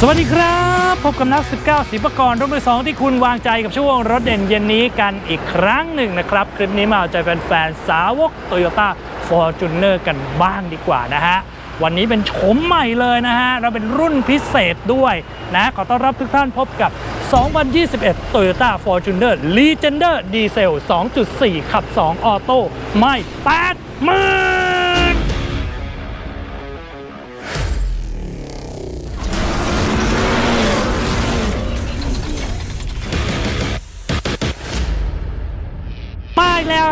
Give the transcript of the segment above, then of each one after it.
สวัสดีครับ พบกับนัก 19 ศิลปกรรถมือสองที่คุณวางใจกับช่วงรถเด่นเย็นนี้กันอีกครั้งหนึ่งนะครับ คลิปนี้มาเอาใจแฟนๆ สาวก Toyota Fortuner กันบ้างดีกว่านะฮะ วันนี้เป็นโฉมใหม่เลยนะฮะ เราเป็นรุ่นพิเศษด้วยนะ ขอต้อนรับทุกท่านพบกับ 2021 Toyota Fortuner Legender Diesel 2.4 ขับ 2 ออโต้ไม่8มื่น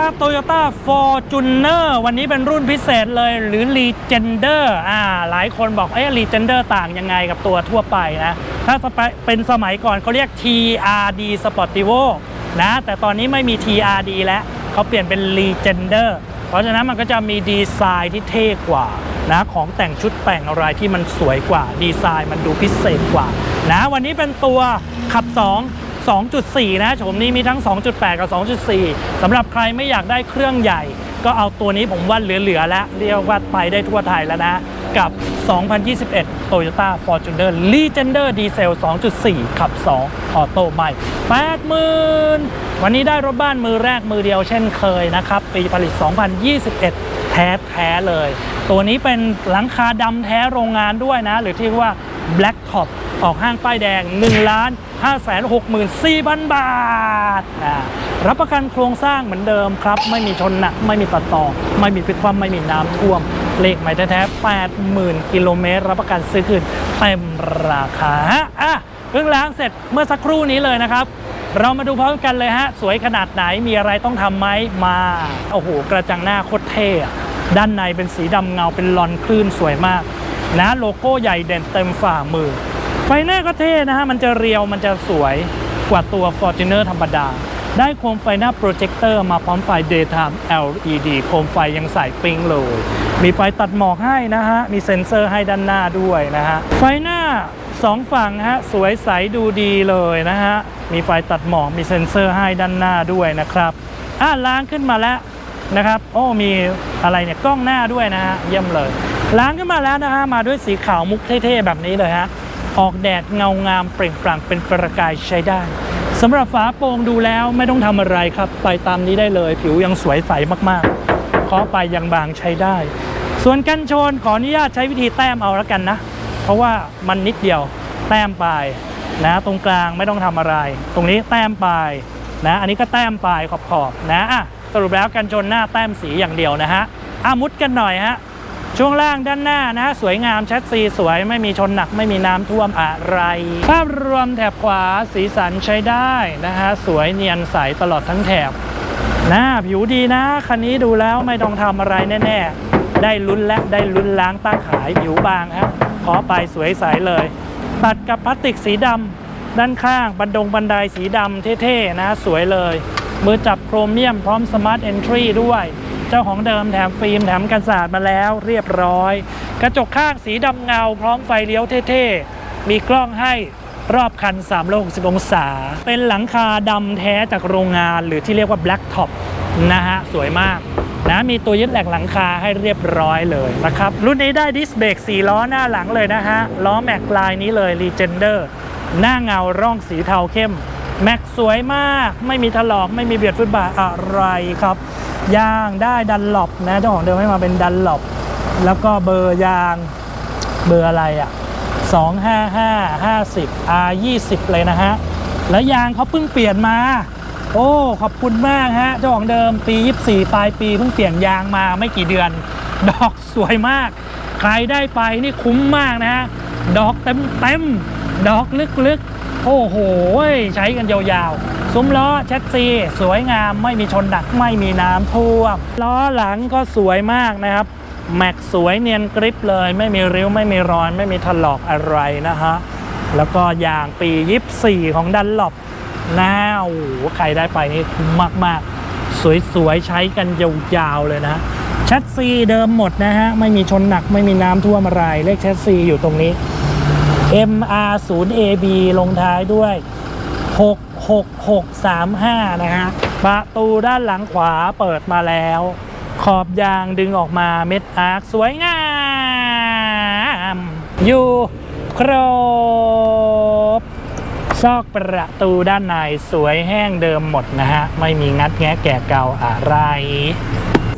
มาอีกแล้วครับ Toyota Fortuner วันนี้เป็นรุ่นพิเศษเลยหรือ Legender อ่าหลายคนบอกเอ๊ะ Legender ต่างยังไงกับตัวทั่วไปนะ ถ้าเป็นสมัยก่อนเขาเรียก TRD Sportivo นะ แต่ตอนนี้ไม่มี TRD แล้วเขาเปลี่ยนเป็น Legender เพราะฉะนั้นมันก็จะมีดีไซน์ที่เท่กว่านะของแต่งชุดแต่งอะไรที่มันสวยกว่า ดีไซน์มันดูพิเศษกว่านะวันนี้เป็นตัวขับ 2 2.4 นะโฉมนี้มีทั้ง 2.8 กับ 2.4สำหรับใครไม่อยากได้เครื่องใหญ่ ก็เอาตัวนี้ผมว่าเหลือๆแล้ว เรียกว่าไปได้ทั่วไทยแล้วนะ กับ 2021 Toyota Fortuner Legender Diesel 2.4 ขับ 2 ออโต้ใหม่ 80,000 วันนี้ได้รถบ้านมือแรกมือเดียวเช่นเคยนะครับ ปีผลิต 2021 แท้แท้ๆเลย ตัวนี้เป็นหลังคาดำแท้โรงงานด้วยนะ หรือที่เรียกว่า Black Top ออกห้างป้ายแดง1ล้าน564,000 บาทนะรับประกันโครงสร้างเหมือนเดิมครับ ไม่มีชนหนัก ไม่มีตัดต่อ ไม่มีพลิกคว่ำไม่มีน้ำท่วม เลขใหม่แท้ๆ80,000 กิโลเมตร รับประกันซื้อคืนเต็มราคาอะเพิ่งล้างเสร็จเมื่อสักครู่นี้เลยนะครับ เรามาดูพร้อมกันเลยฮะ สวยขนาดไหนมีอะไรต้องทำไหมมา โอ้โห กระจังหน้าโคตรเท่ด้านในเป็นสีดำเงาเป็นลอนคลื่นสวยมากนะโลโก้ใหญ่เด่นเต็มฝ่ามือ ไฟหน้าก็เท่นะฮะ มันจะเรียวมันจะสวยกว่าตัว Fortuner ธรรมดา ได้โคมไฟหน้าโปรเจคเตอร์มาพร้อมไฟ Daytime LED โคมไฟยังใส่ปิ๊งเลย มีไฟตัดหมอกให้นะฮะ มีเซ็นเซอร์ให้ด้านหน้าด้วยนะฮะ ไฟหน้าสองฝั่งฮะ สวยใสดูดีเลยนะฮะ มีไฟตัดหมอกมีเซ็นเซอร์ให้ด้านหน้าด้วยนะครับอะล้างขึ้นมาแล้วนะครับ โอ้มีอะไรเนี่ยกล้องหน้าด้วยนะฮะเยี่ยมเลย ล้างขึ้นมาแล้วนะฮะมาด้วยสีขาวมุกเท่ๆแบบนี้เลยฮะ ออกแดดเงางามเปล่งปลั่งเป็นประกายใช้ได้สำหรับฝาโปร่งดูแล้วไม่ต้องทำอะไรครับ ไปตามนี้ได้เลย ผิวยังสวยใสมากๆเคาะไปยังบางใช้ได้ ส่วนกันชนขออนุญาตใช้วิธีแต้มเอาแล้วกันนะ เพราะว่ามันนิดเดียวแต้มไปนะ ตรงกลางไม่ต้องทำอะไร ตรงนี้แต้มไปนะ อันนี้ก็แต้มไปขอบๆนะอะสรุปแล้วกันชนหน้าแต้มสีอย่างเดียวนะฮะอามุดกันหน่อยฮะ ช่วงล่างด้านหน้านะ สวยงามแชทซีสวยไม่มีชนหนักไม่มีน้ำท่วมอะไร ภาพรวมแถบขวาสีสันใช้ได้นะฮะสวยเนียนใสตลอดทั้งแถบนะผิวดีนะ คันนี้ดูแล้วไม่ต้องทำอะไรแน่ ๆ ได้ลุ้นและได้ลุ้นล้างตั้งขายผิวบางฮะขอไปสวยใสเลย ตัดกับพลาสติกสีดำด้านข้างบันดงบันไดสีดำเท่ๆนะ สวยเลย มือจับโครเมียมพร้อมสมาร์ทเอนทรีด้วย เจ้าของเดิมแถมฟิล์มแถมกันศาสตร์มาแล้วเรียบร้อย กระจกข้างสีดำเงา พร้อมไฟเลี้ยวเท่ๆ มีกล้องให้รอบคัน360 องศา เป็นหลังคาดำแท้จากโรงงานหรือที่เรียกว่า Black Top นะฮะ สวยมากนะมีตัวยึดแหลกหลังคาให้เรียบร้อยเลยนะครับ รุ่นนี้ได้ดิสเบรก4ล้อหน้าหลังเลยนะฮะ ล้อแม็กลายนี้เลย Legender หน้าเงาร่องสีเทาเข้ม แม็กสวยมาก ไม่มีถลอกไม่มีเบียดฟุตบาทอะไรครับ ยางได้ดันหลบนะเจ้าของเดิมให้มาเป็นดันหลบแล้วก็เบอร์ยางเบอร์อะไรอะ่ะ255 50 R 20เลยนะฮะ แล้วยางเขาเพิ่งเปลี่ยนมา โอ้ ขอบคุณมากฮะ เจ้าของเดิมปี 24 ปลายปีเพิ่งเปลี่ยนยางมาไม่กี่เดือน ดอกสวยมาก ใครได้ไปนี่คุ้มมากนะฮะ ดอกเต็มเต็มดอกลึกๆ โอ้โห ใช้กันยาวๆ ซุ้มล้อแชสซีสวยงามไม่มีชนดักไม่มีน้ำท่วมล้อหลังก็สวยมากนะครับแม็กสวยเนียนกริปเลย ไม่มีริ้วไม่มีรอยไม่มีถลอกอะไรนะฮะแล้วก็ยางปี 24 ของดันหลบนะโอ้ใครได้ไปนี่คุ้มมาก ๆ สวย ๆ ใช้กันยาว ๆ เลยนะแชสซีเดิมหมดนะฮะ ไม่มีชนหนักไม่มีน้ำท่วมอะไร เลขแชสซีอยู่ตรงนี้ MR 0 AB ลงท้ายด้วย 6635 นะฮะ ประตูด้านหลังขวาเปิดมาแล้ว ขอบยางดึงออกมาเม็ดอาร์คสวยงาม อยู่ครบ ซอกประตูด้านในสวยแห้งเดิมหมดนะฮะ ไม่มีงัดแงะแก่เก่าอะไร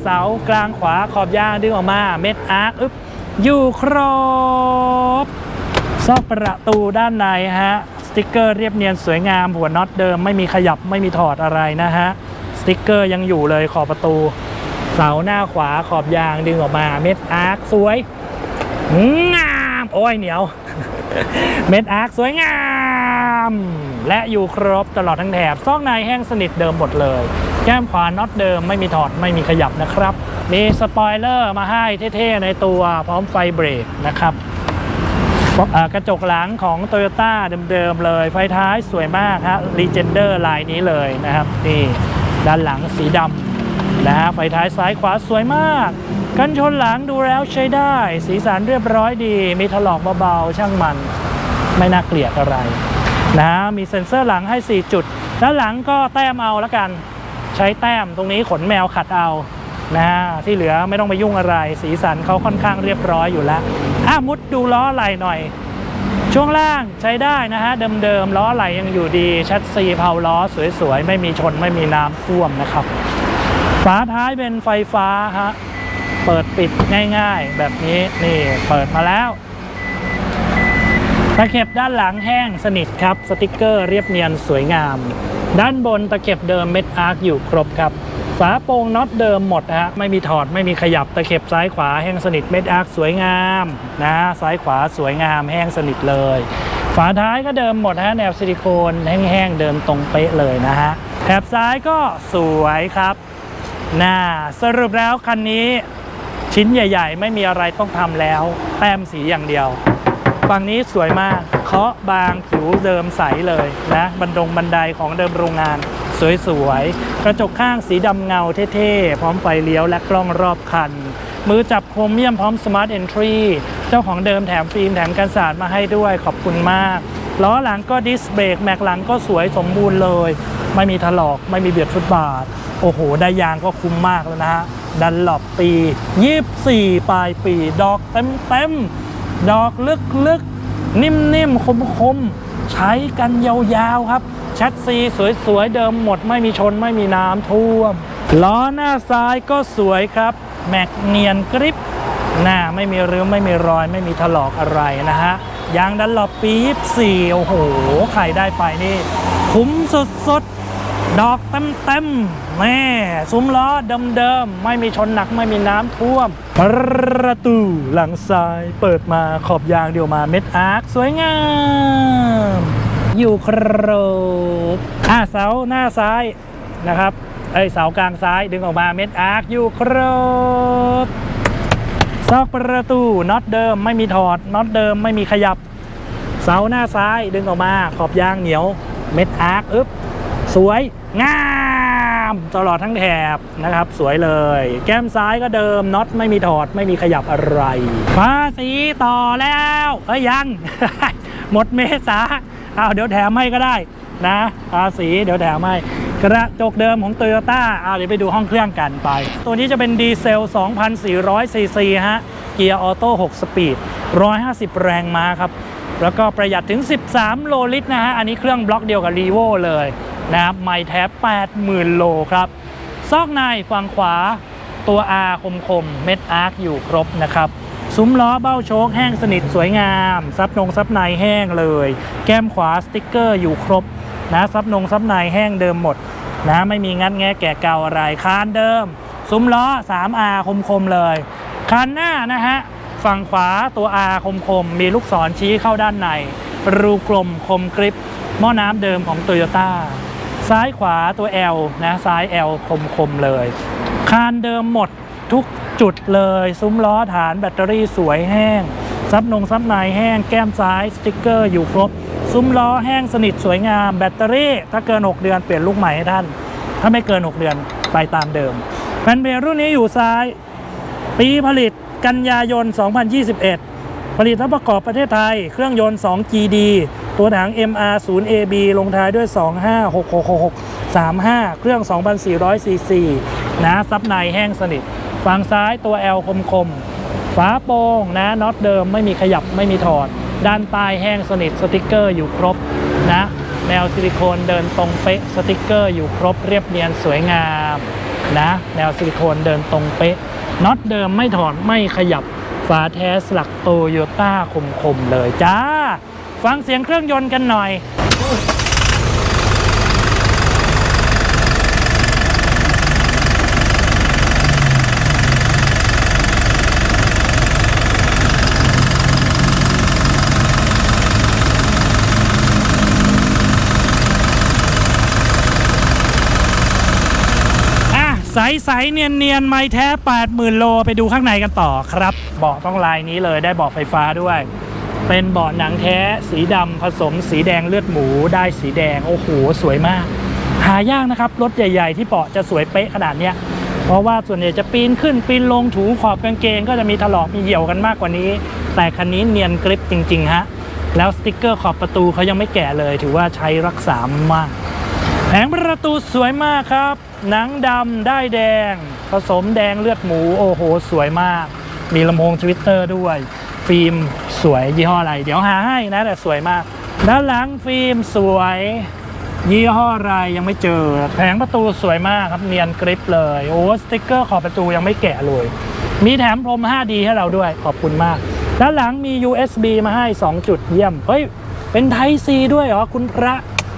เสากลางขวาขอบยางดึงออกมาเม็ดอาร์คอึ๊บอยู่ครบ ซอกประตูด้านในฮะ ติกเกอร์เรียบเนียนสวยงาม หัวน็อตเดิมไม่มีขยับไม่มีถอดอะไรนะฮะ สติกเกอร์ยังอยู่เลยขอบประตู เสาหน้าขวาขอบยางดึงออกมาเม็ดอาร์คสวยงามโอ้ยเหนียว เม็ดอาร์คสวยงามและอยู่ครบตลอดทั้งแถบซอกในแห้งสนิทเดิมหมดเลย แก้มขวาน็อตเดิมไม่มีถอดไม่มีขยับนะครับ มีสปอยเลอร์มาให้เท่ๆในตัวพร้อมไฟเบรกนะครับ กระจกหลังของ t o y ยต้เดิมๆเลย ไฟท้ายสวยมากฮะ Legender ลายนี้เลยนะครับนี่ด้านหลังสีดำนะฮะไฟท้ายซ้ายขวาสวยมาก กันชนหลังดูแล้วใช้ได้ สีสันเรียบร้อยดี มีถลอกเบาๆช่างมัน ไม่น่าเกลียดอะไรนะมีเซ็นเซอร์หลังให้ 4 จุด ด้านหลังก็แต้มเอาแล้วกัน ใช้แต้มตรงนี้ขนแมวขัดเอา นะฮะที่เหลือไม่ต้องไปยุ่งอะไร สีสันเขาค่อนข้างเรียบร้อยอยู่แล้วอะมุดดูล้อไหลหน่อย ช่วงล่างใช้ได้นะฮะเดิมๆล้อไหลยังอยู่ดี ชัดซีเผาล้อสวยๆ ไม่มีชนไม่มีน้ำท่วมนะครับฝาท้ายเป็นไฟฟ้าฮะเปิดปิดง่ายๆ แบบนี้นี่เปิดมาแล้วตะเข็บด้านหลังแห้งสนิทครับ สติกเกอร์เรียบเนียนสวยงาม ด้านบนตะเข็บเดิมเม็ดอาร์คอยู่ครบครับ ฝาโปร่งน็อตเดิมหมดฮะไม่มีถอดไม่มีขยับตะเข็บซ้ายขวาแห้งสนิทเม็ดอาร์คสวยงามนะซ้ายขวาสวยงามแห้งสนิทเลย ฝาท้ายก็เดิมหมดฮะแนวซิลิโคนแห้งๆเดิมตรงเป๊ะเลยนะฮะแถบซ้ายก็สวยครับน่าสรุปแล้วคันนี้ชิ้นใหญ่ ๆ ไม่มีอะไรต้องทำแล้ว แต้มสีอย่างเดียวฝั่งนี้สวยมากเคาะบางผิวเดิมใสเลยนะบันดงบันไดของเดิมโรงงาน สวยๆ กระจกข้างสีดำเงาเท่ๆ พร้อมไฟเลี้ยวและกล้องรอบคัน มือจับโครเมียมพร้อมสมาร์ทเอนทรีเจ้าของเดิมแถมฟิล์มแถมกันสาดมาให้ด้วยขอบคุณมาก ล้อหลังก็ดิสเบรกแม็กหลังก็สวยสมบูรณ์เลย ไม่มีถลอกไม่มีเบียดฟุตบาท โอ้โห ได้ยางก็คุ้มมากแล้วนะฮะดันหลบปี 24 ปลายปี ดอกเต็มๆดอกลึกๆ นิ่มๆ คมๆ ใช้กันยาวๆครับแชทซีสวยๆ เดิมหมดไม่มีชนไม่มีน้ำท่วม ล้อหน้าซ้ายก็สวยครับ แม็กเนียนกริปหน้าไม่มีริ้วไม่มีรอย ไม่มีถลอกอะไรนะฮะยางดันหลบปี 24 โอ้โห ใครได้ไปนี่ คุ้มสุดๆ ดอกเต็มๆแม่ซุ้มล้อเดิมๆ ไม่มีชนหนักไม่มีน้ำท่วม ประตูหลังซ้ายเปิดมาขอบยางเดียวมาเม็ดอาร์คสวยงาม อยู่ครบอะเสาหน้าซ้ายนะครับเอ้ยเสากลางซ้ายดึงออกมาเม็ดอาร์คอยู่ครบซอกประตูน็อตเดิมไม่มีถอดน็อตเดิมไม่มีขยับ เสาหน้าซ้ายดึงออกมาขอบยางเหนียว เม็ดอาร์คอึ๊บ สวยงามตลอดทั้งแถบนะครับ สวยเลย แก้มซ้ายก็เดิมน็อตไม่มีถอดไม่มีขยับอะไรภาษีต่อแล้ว เอ้ยยัง หมดเมษาเอาเดี๋ยวแถมให้ก็ได้นะภาษีเดี๋ยวแถมให้กระจกเดิมของ t o y ยต้าเอาเดี๋ยวไปดูห้องเครื่องกันไป ตัวนี้จะเป็นดีเซล 2,400 ซีซีฮะ เกียร์ออโต้ 6 สปีด 150 แรงม้าครับ แล้วก็ประหยัดถึง 13 โลลิตรนะฮะ อันนี้เครื่องบล็อกเดียวกับ r ีโวเลย นะครับไม่แท้ 80,000 โลครับ ซอกในฝั่งขวาตัว R คมคมๆเม็ดอาร์คอยู่ครบนะครับซุ้มล้อเบ้าโชคแห้งสนิทสวยงาม ซับนงซับในแห้งเลย แก้มขวาสติ๊กเกอร์อยู่ครบนะซับนงซับในแห้งเดิมหมดนะไม่มีงัดแงะแก่เก่าอะไรคานเดิม ซุ้มล้อ 3R คมคมๆเลยคันหน้านะฮะฝั่งขวาตัว R คมคมมีลูกศรชี้เข้าด้านใน รูกลมคมกริปหม้อน้ำเดิมของ t o y ยต้า ซ้ายขวาตัว L นะซ้าย L คมคมๆเลยคานเดิมหมดทุกจุดเลย ซุ้มล้อฐานแบตเตอรี่สวยแห้ง ซับนงซับในแห้งแก้มซ้าย สติ๊กเกอร์อยู่ครบ ซุ้มล้อแห้งสนิทสวยงาม แบตเตอรี่ ถ้าเกิน 6 เดือนเปลี่ยนลูกใหม่ให้ท่าน ถ้าไม่เกิน 6 เดือนไปตามเดิมแผ่นเบรรุ่นนี้อยู่ซ้าย ปีผลิตกันยายน 2021 ผลิตและประกอบประเทศไทย เครื่องยนต์ 2GD ตัวถัง MR 0 AB ลงท้ายด้วย 256666 35 เครื่อง 2,400ซีซีนะซับในแห้งสนิท ฝั่งซ้ายตัว L คมคมๆฝาโปร่งนะน็อตเดิมไม่มีขยับไม่มีถอด ด้านใต้แห้งสนิทสติกเกอร์อยู่ครบนะแนวซิลิโคนเดินตรงเป๊ะสติกเกอร์อยู่ครบเรียบเนียนสวยงามนะแนวซิลิโคนเดินตรงเป๊ะน็อตเดิมไม่ถอดไม่ขยับฝาแท้สลักโตโยต้าคมๆเลยจ้า ฟังเสียงเครื่องยนต์กันหน่อย อะ ใสใสๆเนียนเนียน ๆ ไม่แท้ 80,000 โล ไปดูข้างในกันต่อครับ เบาะต้องลายนี้เลยได้เบาะไฟฟ้าด้วย เป็นเบาะหนังแท้สีดำผสมสีแดงเลือดหมูได้สีแดง โอ้โห สวยมาก หายากนะครับ รถใหญ่ ๆ ที่เบาะจะสวยเป๊ะขนาดเนี้ยเพราะว่าส่วนใหญ่จะปีนขึ้นปีนลงถูขอบกางเกง ก็จะมีถลอกมีเหี่ยวกันมากกว่านี้ แต่คันนี้เนียนกริปจริง ๆ ฮะ แล้วสติกเกอร์ขอบประตูเขายังไม่แกะเลย ถือว่าใช้รักษามากแผงประตูสวยมากครับ หนังดำได้แดง ผสมแดงเลือดหมู โอ้โห สวยมาก มีลำโพงทวิตเตอร์ด้วย ฟิล์มสวยยี่ห้ออะไร เดี๋ยวหาให้นะแต่สวยมาก ด้านหลังฟิล์มสวย ยี่ห้ออะไรยังไม่เจอ แผงประตูสวยมากครับเนียนกริปเลยโอ้สติกเกอร์ขอบประตูยังไม่แกะเลย มีแถมพรม 5D ให้เราด้วยขอบคุณมาก ด้านหลังมี USB มาให้ 2 จุดเยี่ยมเฮ้ยเป็น Type C ด้วยเหรอคุณพระ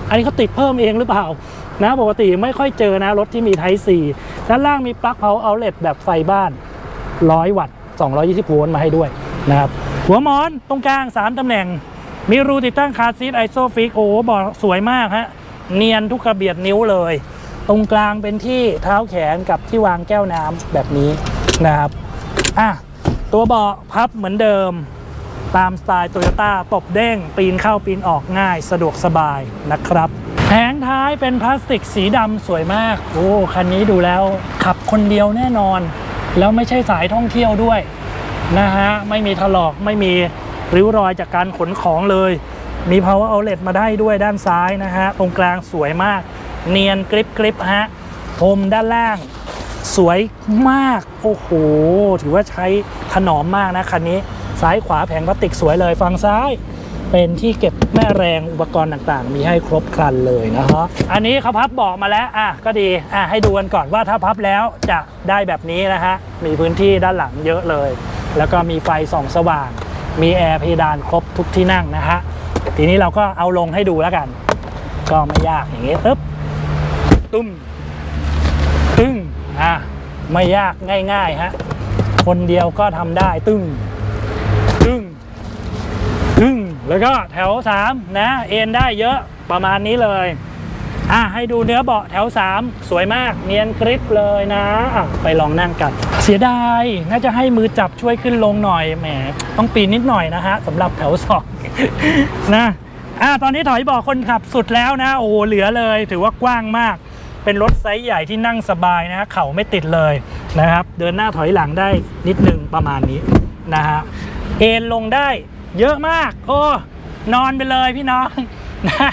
อันนี้เขาติดเพิ่มเองหรือเปล่านะปกติไม่ค่อยเจอนะรถที่มี Type C ด้านล่างมีปลั๊ก Power Outlet แบบไฟบ้าน 100 วัตต์ 220 โวลต์มาให้ด้วย นะครับ หัวหมอนตรงกลาง 3ตำแหน่ง มีรูติดตั้งคาร์ซีทไอโซฟิกโอ้บอกสวยมากฮะ เนียนทุกกระเบียดนิ้วเลย ตรงกลางเป็นที่เท้าแขนกับที่วางแก้วน้ำแบบนี้นะครับอะตัวเบาะพับเหมือนเดิมตามสไตล์โตโยต้าตบเด้ง ปีนเข้าปีนออกง่ายสะดวกสบายนะครับแผงท้ายเป็นพลาสติกสีดำสวยมาก โอ้ คันนี้ดูแล้วขับคนเดียวแน่นอน แล้วไม่ใช่สายท่องเที่ยวด้วย นะฮะ ไม่มีถลอกไม่มีริ้วรอยจากการขนของเลย มี power outlet มาได้ด้วยด้านซ้ายนะฮะ ตรงกลางสวยมาก เนียนกริบกริบฮะพรมด้านล่าง สวยมาก โอ้โห ถือว่าใช้ถนอมมากนะคันนี้ ซ้ายขวาแผงพลาสติกสวยเลยฝั่งซ้าย เป็นที่เก็บแม่แรงอุปกรณ์ต่างๆ มีให้ครบครันเลยนะฮะอันนี้เขาพับบอกมาแล้วอะก็ดีอะให้ดูกันก่อนว่าถ้าพับแล้วจะได้แบบนี้นะฮะมีพื้นที่ด้านหลังเยอะเลย แล้วก็มีไฟส่องสว่าง มีแอร์เพดานครบทุกที่นั่งนะฮะทีนี้เราก็เอาลงให้ดูแล้วกัน ก็ไม่ยากอย่างงี้ตึ๊บตุ้มตึ้งอะไม่ยากง่าย ๆฮะคนเดียวก็ทำได้ตึ้งตึ้งตึ้ง แล้วก็แถว 3 นะ เอ็นได้เยอะประมาณนี้เลยอะให้ดูเนื้อเบาะแถว 3 สวยมากเนียนกริปเลยนะะไปลองนั่งกัน เสียดายน่าจะให้มือจับช่วยขึ้นลงหน่อยแหมต้องปีนนิดหน่อยนะฮะสำหรับแถว 2 นะอะตอนนี้ถอยเบาะคนขับสุดแล้วนะ โอ้เหลือเลย ถือว่ากว้างมาก เป็นรถไซส์ใหญ่ที่นั่งสบายนะฮะเข่าไม่ติดเลยนะครับ เดินหน้าถอยหลังได้นิดนึงประมาณนี้นะฮะเอ็นลงได้ เยอะมาก โอ้ นอนไปเลยพี่น้องนะ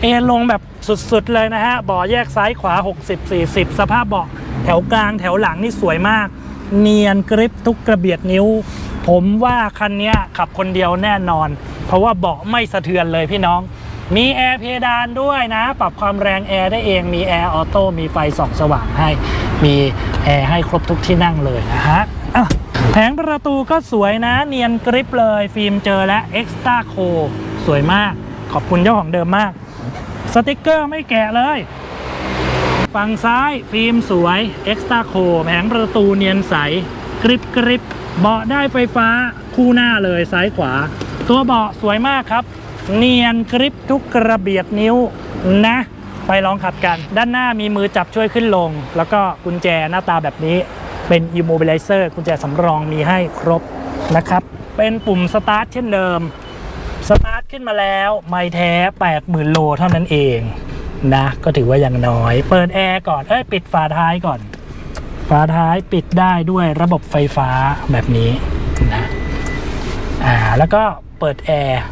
เอนลงแบบสุดๆเลยนะฮะเบาะแยกซ้ายขวา 60 40 สภาพเบาะแถวกลางแถวหลังนี่สวยมาก เนียนกริปทุกกระเบียดนิ้ว ผมว่าคันนี้ขับคนเดียวแน่นอน เพราะว่าเบาะไม่สะเทือนเลยพี่น้อง มีแอร์เพดานด้วยนะ ปรับความแรงแอร์ได้เองมีแอร์ออโต้มีไฟส่องสว่างให้ มีแอร์ให้ครบทุกที่นั่งเลยนะฮะะ แผงประตูก็สวยนะ เนียนกริปเลย ฟิล์มเจอและ Extra c o สวยมาก ขอบคุณเจ้าของเดิมมาก สติกเกอร์ไม่แกะเลย ฝั่งซ้ายฟิล์มสวย Extra c o แผงประตูเนียนใส กริบกริบเบาะได้ไฟฟ้าคู่หน้าเลยซ้ายขวา ตัวเบาะสวยมากครับ เนียนกริบทุกกระเบียดนิ้วนะ ไปลองขับกัน ด้านหน้ามีมือจับช่วยขึ้นลง แล้วก็กุญแจหน้าตาแบบนี้ เป็น immobilizer กุญแจสำรองมีให้ครบนะครับ เป็นปุ่มสตาร์ทเช่นเดิมสตาร์ทขึ้นมาแล้ว ไม่แท้ 80,000 โลเท่านั้นเองนะ ก็ถือว่ายังน้อย เปิดแอร์ก่อน เอ้ย ปิดฝาท้ายก่อน ฝาท้ายปิดได้ด้วยระบบไฟฟ้าแบบนี้นะอ่าแล้วก็เปิดแอร์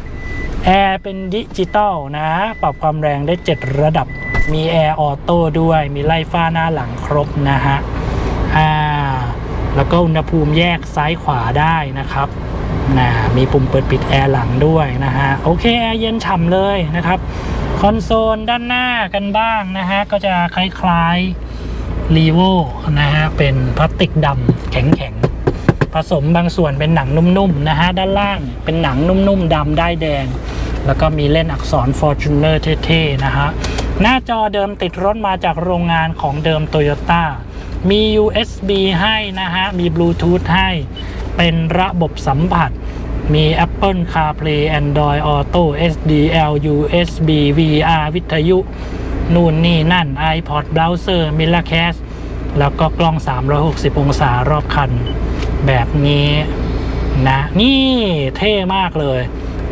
แอร์เป็นดิจิตอลนะ ปรับความแรงได้ 7 ระดับมีแอร์ออโต้ด้วยมีไล่ฟ้าหน้าหลังครบนะฮะอ่า แล้วก็อุณหภูมิแยกซ้ายขวาได้นะครับนะมีปุ่มเปิดปิดแอร์หลังด้วยนะฮะโอเคแอร์เย็นฉ่ำเลยนะครับคอนโซลด้านหน้ากันบ้างนะฮะก็จะคล้ายๆรีโวนะฮะเป็นพลาสติกดำแข็งๆผสมบางส่วนเป็นหนังนุ่มๆนะฮะด้านล่างเป็นหนังนุ่มๆดำได้แดง แล้วก็มีเล่นอักษร Fortuner เท่ๆนะฮะหน้าจอเดิมติดรถมาจากโรงงานของเดิม Toyota มี USB ให้นะฮะ มี Bluetooth ให้ เป็นระบบสัมผัส มี Apple CarPlay Android Auto SDL USB VR วิทยุ นู่นนี่นั่น iPod Browser Miracast แล้วก็กล้อง 360 องศารอบคัน แบบนี้นะ นี่เท่มากเลย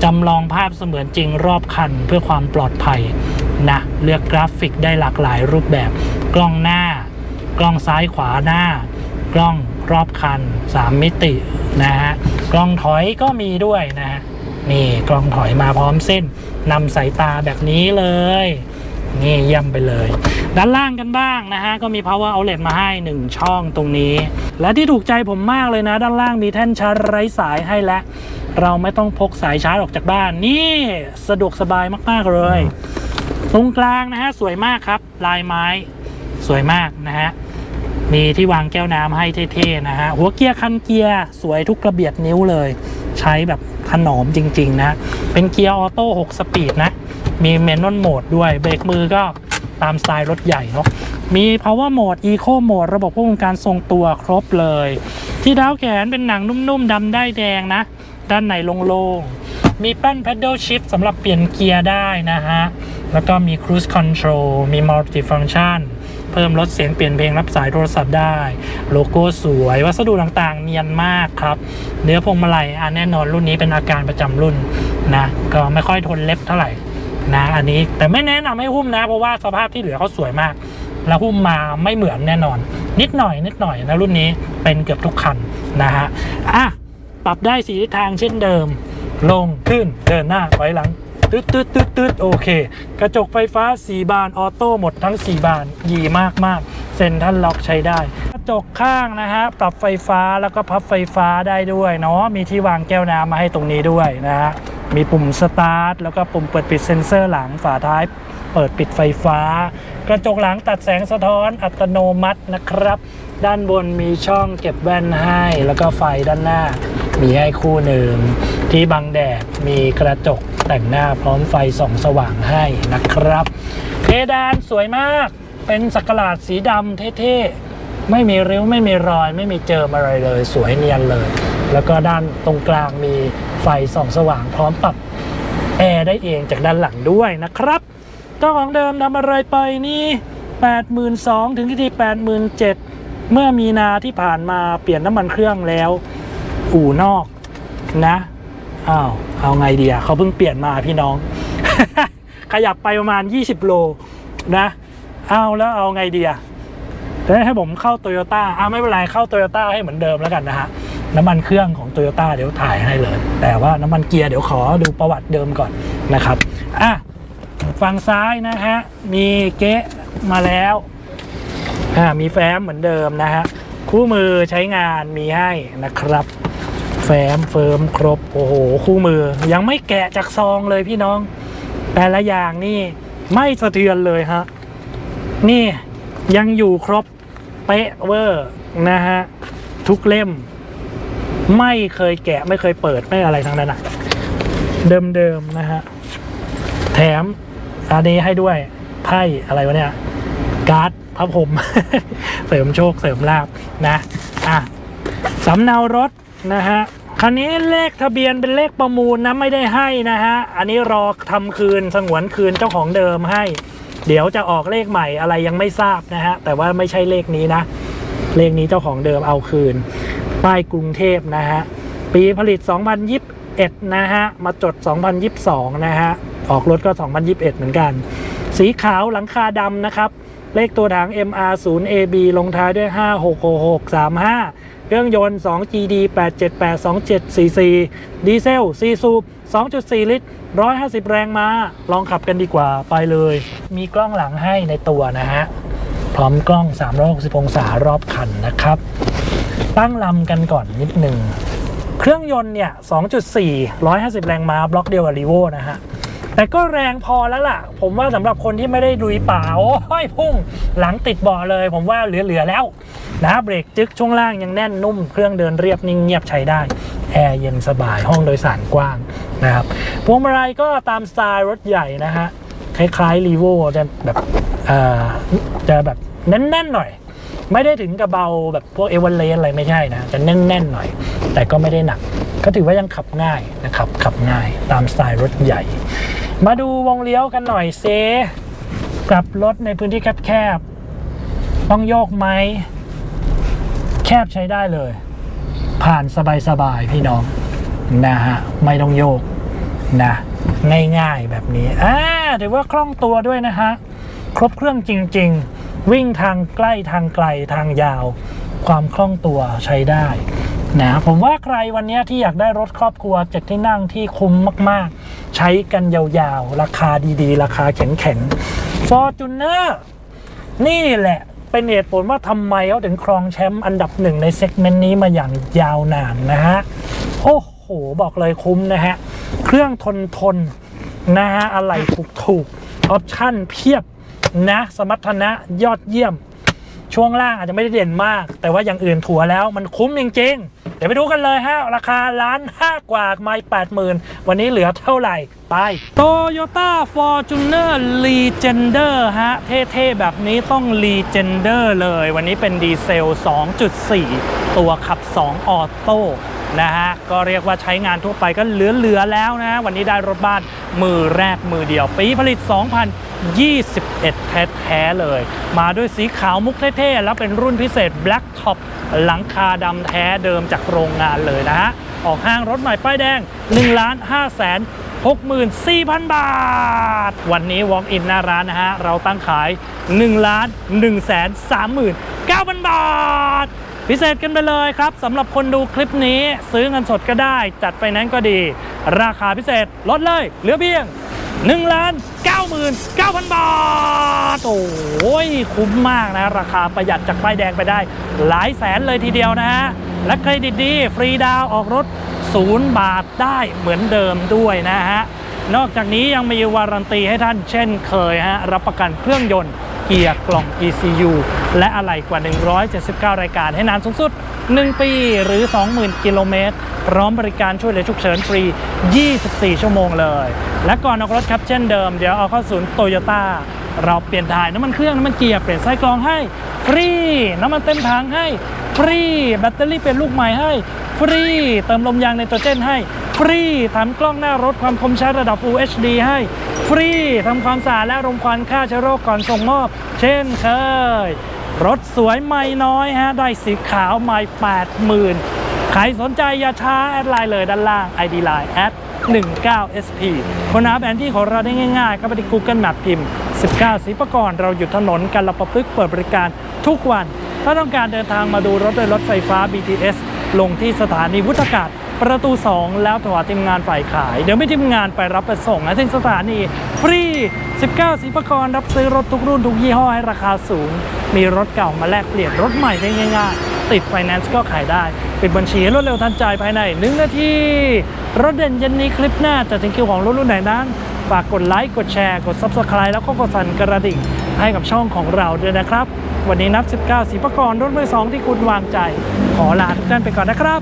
จำลองภาพเสมือนจริงรอบคันเพื่อความปลอดภัยนะ เลือกกราฟิกได้หลากหลายรูปแบบกล้องหน้า กล้องซ้ายขวาหน้ากล้องรอบคัน 3 มิตินะฮะกล้องถอยก็มีด้วยนะฮะนี่กล้องถอยมาพร้อมเส้นนำสายตาแบบนี้เลยนี่เยี่ยมไปเลย ด้านล่างกันบ้างนะฮะ ก็มี power outlet มาให้ 1 ช่องตรงนี้ และที่ถูกใจผมมากเลยนะ ด้านล่างมีแท่นชาร์จไร้สายให้แล้วเราไม่ต้องพกสายชาร์จออกจากบ้าน นี่สะดวกสบายมากๆเลย ตรงกลางนะฮะ สวยมากครับ ลายไม้ สวยมากนะฮะ มีที่วางแก้วน้ำให้เท่ๆนะฮะหัวเกียร์คันเกียร์สวยทุกกระเบียดนิ้วเลย ใช้แบบถนอมจริง ๆ นะ เป็นเกียร์ออโต้6สปีดนะ มีเมนนวลโหมดด้วยเบรกมือก็ตามสไตล์รถใหญ่เนาะมี power mode eco mode ระบบควบคุมการทรงตัวครบเลย ที่ดาวแขนเป็นหนังนุ่มๆดำได้แดงนะ ด้านในโล่งๆ มีแป้น pedal shift สำหรับเปลี่ยนเกียร์ได้นะฮะ แล้วก็มี cruise control มี multi function เพิ่มลดเสียงเปลี่ยนเพลงรับสายโทรศัพท์ได้ โลโก้สวย วัสดุต่างๆ เนียนมากครับ เนื้อพวงมาลัยอะแน่นอนรุ่นนี้เป็นอาการประจำรุ่นนะก็ไม่ค่อยทนเล็บเท่าไหร่นะอันนี้แต่ไม่แนะนำให้หุ้มนะ เพราะว่าสภาพที่เหลือเขาสวยมาก แล้วหุ้มมาไม่เหมือนแน่นอน นิดหน่อยนิดหน่อยนะรุ่นนี้เป็นเกือบทุกคันนะฮะอะปรับได้สีทิศทางเช่นเดิม ลงขึ้นเดินหน้าถอยหลัง ตึ๊ดตึ๊ดตึ๊ดตึ๊ดโอเค กระจกไฟฟ้า 4 บานออโต้หมดทั้ง 4 บานยีมากมากเซ็นทันล็อกใช้ได้ กระจกข้างนะฮะปรับไฟฟ้าแล้วก็พับไฟฟ้าได้ด้วยเนาะมีที่วางแก้วน้ำมาให้ตรงนี้ด้วยนะฮะมีปุ่มสตาร์ทแล้วก็ปุ่มเปิดปิดเซ็นเซอร์หลังฝาท้ายเปิดปิดไฟฟ้า กระจกหลังตัดแสงสะท้อนอัตโนมัตินะครับ ด้านบนมีช่องเก็บแว่นให้ แล้วก็ไฟด้านหน้า มีให้คู่หนึ่งที่บังแดดมีกระจกแต่งหน้าพร้อมไฟส่องสว่างให้นะครับ เพดานสวยมากเป็นสักหลาดสีดำเท่ๆ ไม่มีริ้วไม่มีรอย ไม่มีเจิมอะไรเลย สวยเนียนเลย แล้วก็ด้านตรงกลางมีไฟส่องสว่างพร้อมปรับแอร์ได้เองจากด้านหลังด้วยนะครับเจ้าของเดิมทำอะไรไปนี่82,000ถึงที่87,000 เมื่อมีนาที่ผ่านมาเปลี่ยนน้ำมันเครื่องแล้ว อู่นอกนะ อ้าว เอาไงดีอะเขาเพิ่งเปลี่ยนมาพี่น้อง ขยับไปประมาณ 20 โลนะเอาแล้วเอาไงดีอะจะให้ผมเข้าโตโยต้าอ่าไม่เป็นไรเข้าโตโยต้าให้เหมือนเดิมแล้วกันนะฮะน้ำมันเครื่องของโตโยต้าเดี๋ยวถ่ายให้เลย แต่ว่าน้ำมันเกียร์เดี๋ยวขอดูประวัติเดิมก่อนนะครับอะฝั่งซ้ายนะฮะ มีเก๊ะมาแล้วอ่ามีแฟ้มเหมือนเดิมนะฮะ คู่มือใช้งานมีให้นะครับ ฟ้มเฟิร์มครบ โอ้โห คู่มือ ยังไม่แกะจากซองเลยพี่น้อง แต่ละอย่างนี่ไม่สะเทือนเลยฮะ นี่ยังอยู่ครบ เป๊ะเวอร์นะฮะ ทุกเล่ม ไม่เคยแกะไม่เคยเปิดไม่อะไรทั้งนั้นอะเดิมๆนะฮะ แถมอันนี้ให้ด้วยไพ่อะไรวะเนี่ย การ์ดพระพรหมเสริมโชคเสริมลาบนะ อะสำเนารถนะฮะ คันนี้เลขทะเบียนเป็นเลขประมูลนะไม่ได้ให้นะฮะ อันนี้รอทำคืนสงวนคืนเจ้าของเดิมให้ เดี๋ยวจะออกเลขใหม่อะไรยังไม่ทราบนะฮะ แต่ว่าไม่ใช่เลขนี้นะ เลขนี้เจ้าของเดิมเอาคืน ป้ายกรุงเทพนะฮะ ปีผลิต 2021 นะฮะ มาจด 2022 นะฮะ ออกรถก็ 2021 เหมือนกัน สีขาวหลังคาดำนะครับ เลขตัวถัง MR 0 AB ลงท้ายด้วย 566635 เครื่องยนต์ 2GD 8782744ดีเซล4สูบ2.4 ลิตร 150 แรงม้า ลองขับกันดีกว่าไปเลย มีกล้องหลังให้ในตัวนะฮะ พร้อมกล้อง 360 องศารอบคันนะครับ ตั้งลำกันก่อนนิดหนึ่ง เครื่องยนต์เนี่ย 2.4 150 แรงม้า บล็อกเดียวกับรีโวนะฮะ แต่ก็แรงพอแล้วล่ะ ผมว่าสำหรับคนที่ไม่ได้ลุยป่า โอ้ยพุ่ง หลังติดบาะเลย ผมว่าเหลือ ๆ แล้วนะเบรกจึกช่วงล่างยังแน่นนุ่ม เครื่องเดินเรียบนิ่งเงียบใช้ได้ แอร์เย็นสบายห้องโดยสารกว้างนะครับพวงมาลัยก็ตามสไตล์รถใหญ่นะฮะ คล้ายๆรีโวจะแบบจะแบบแน่น ๆ หน่อย ไม่ได้ถึงกับเบาแบบพวกเอเวอเรสอะไรไม่ใช่นะ จะแน่น ๆ หน่อย แต่ก็ไม่ได้หนัก ก็ถือว่ายังขับง่ายนะครับ ขับง่ายตามสไตล์รถใหญ่ มาดูวงเลี้ยวกันหน่อยเซกลับรถในพื้นที่แคบๆต้องโยกไหมแคบใช้ได้เลย ผ่านสบายๆพี่น้องนะฮะไม่ต้องโยกนะง่ายๆแบบนี้อ่าถือว่าคล่องตัวด้วยนะฮะครบเครื่องจริง ๆ วิ่งทางใกล้ทางไกลทางยาว ความคล่องตัวใช้ได้ นะผมว่าใครวันนี้ที่อยากได้รถครอบครัวเจ็ดที่นั่งที่คุ้มมากๆ ใช้กันยาวๆ ราคาดีๆ ราคาแข็งๆ Fortuner นี่แหละเป็นเหตุผลว่าทำไมเขาถึงครองแชมป์อันดับหนึ่งในเซกเมนต์นี้มาอย่างยาวนานนะฮะ โอ้โห บอกเลยคุ้มนะฮะ เครื่องทนทนนะฮะอะไรถูกถูกออปชั่นเพียบนะ สมรรถนะยอดเยี่ยม ช่วงล่างอาจจะไม่ได้เด่นมาก แต่ว่าอย่างอื่นถัวแล้วมันคุ้มจริงๆ ดี๋ยวไปดูกันเลยฮะ ราคาล้านห้ากว่าไม่แปดหมื่นวันนี้เหลือเท่าไหร่ ไป Toyota Fortuner Legender ฮะ เท่ๆ แบบนี้ต้อง Legender เลย วันนี้เป็นดีเซล 2.4 ตัวขับ 2 ออโต้ นะฮะก็เรียกว่าใช้งานทั่วไปก็เหลือๆแล้วนะวันนี้ได้รถบ้านมือแรกมือเดียว ปีผลิต 2021 แท้ๆเลย มาด้วยสีขาวมุกเท่ๆ แล้วเป็นรุ่นพิเศษ Black Top หลังคาดำแท้เดิมจากโรงงานเลยนะฮะ ออกห้างรถใหม่ป้ายแดง 1,564,000 บาท วันนี้ Walk in หน้าร้านนะฮะ เราตั้งขาย 1,139,000 บาท พิเศษกันไปเลยครับสำหรับคนดูคลิปนี้ ซื้อเงินสดก็ได้ จัดไฟแนนซ์ก็ดี ราคาพิเศษลดเลยเหลือเพียง1ล้าน99,000 บาท โอ้ยคุ้มมากนะ ราคาประหยัดจากป้ายแดงไปได้ หลายแสนเลยทีเดียวนะฮะ และเครดิตดี ฟรีดาวออกรถ 0 บาทได้เหมือนเดิมด้วยนะฮะ นอกจากนี้ยังมีวารันตีให้ท่านเช่นเคยฮะ รับประกันเครื่องยนต์ กียร์กล่อง ECU และอะไหล่กว่า 179 รายการให้นานสูงสุด 1 ปีหรือ 20,000 กิโลเมตร พร้อมบริการช่วยเหลือฉุกเฉินฟรี 24 ชั่วโมงเลย และก่อนออกรถครับเช่นเดิม เดี๋ยวเอาเข้าศูนย์โตโยต้าเราเปลี่ยนถ่ายน้ำมันเครื่องน้ำมันเกียร์เปลี่ยนไส้กรองให้ฟรี น้ำมันเต็มถังให้ฟรี แบตเตอรี่เป็นลูกใหม่ให้ฟรี เติมลมยางในตัวเจนให้ฟรีทำกล้องหน้ารถความคมชัดระดับ Full HD ให้ ฟรีทำความสะอาดและรมควันฆ่าเชื้อโรคก่อนส่งมอบ เช่นเคย รถสวยไม่น้อยฮะ ได้สีขาวไม่80,000 ใครสนใจอย่าช้า แอดไลน์เลยด้านล่าง ID Line แอด 19SP คนหาแผนที่ของเราได้ง่ายๆเข้าไปที่ Google Map พิมพ์ 19สีประกรณ์เราอยู่ถนนกันละประพฤกษ์เปิดบริการทุกวัน ถ้าต้องการเดินทางมาดูรถโดยรถไฟฟ้า BTS ลงที่สถานีวุฒากาศ ประตู 2 แล้วโทรหาทีมงานฝ่ายขาย เดี๋ยวไม่ทีมงานไปรับไปส่งนะที่สถานีฟรี 19สีประกรรับซื้อรถทุกรุ่นทุกยี่ห้อให้ราคาสูง มีรถเก่ามาแลกเปลี่ยนรถใหม่ได้ง่ายๆ ติดไฟแนนซ์ก็ขายได้ปิดบัญชีรวดเร็วทันใจภายใน 1 นาที รถเด่นเย็นนี้คลิปหน้าจะถึงคิวของรถรุ่นไหนนั้น ฝากกดไลค์ กดแชร์ กด Subscribe แล้วก็กดสั่นกระดิ่ง ให้กับช่องของเราด้วยนะครับ วันนี้นับ 19สีประกรณ์รถมือสองที่คุณวางใจ ขอลาทุกท่านไปก่อนนะครับ